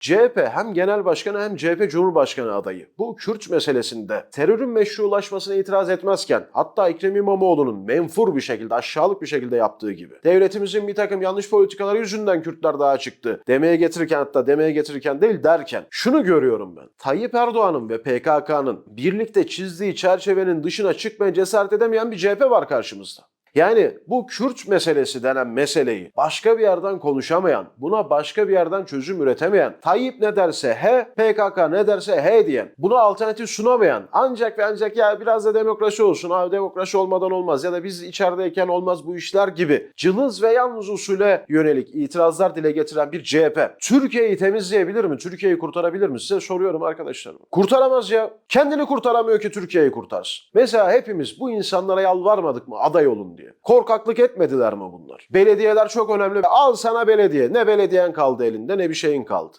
CHP hem genel başkanı hem CHP Cumhurbaşkanı adayı bu Kürt meselesinde terörün meşrulaşmasına itiraz etmezken hatta Ekrem İmamoğlu'nun menfur bir şekilde aşağılık bir şekilde yaptığı gibi devletimizin bir takım yanlış politikaları yüzünden Kürtler daha çıktı demeye getirirken hatta demeye getirirken değil derken şunu görüyorum ben. Tayyip Erdoğan'ın ve PKK'nın birlikte çizdiği çerçevenin dışına çıkmaya cesaret edemeyen bir CHP var karşımızda. Yani bu Kürt meselesi denen meseleyi başka bir yerden konuşamayan, buna başka bir yerden çözüm üretemeyen, Tayyip ne derse he, PKK ne derse he diyen, buna alternatif sunamayan, ancak ve ancak ya biraz da demokrasi olsun, abi demokrasi olmadan olmaz ya da biz içerideyken olmaz bu işler gibi cılız ve yalnız usule yönelik itirazlar dile getiren bir CHP Türkiye'yi temizleyebilir mi? Türkiye'yi kurtarabilir mi? Size soruyorum arkadaşlarım. Kurtaramaz ya. Kendini kurtaramıyor ki Türkiye'yi kurtarsın. Mesela hepimiz bu insanlara yalvarmadık mı aday olun diye. Korkaklık etmediler mi bunlar? Belediyeler çok önemli. Al sana belediye. Ne belediyen kaldı elinde ne bir şeyin kaldı.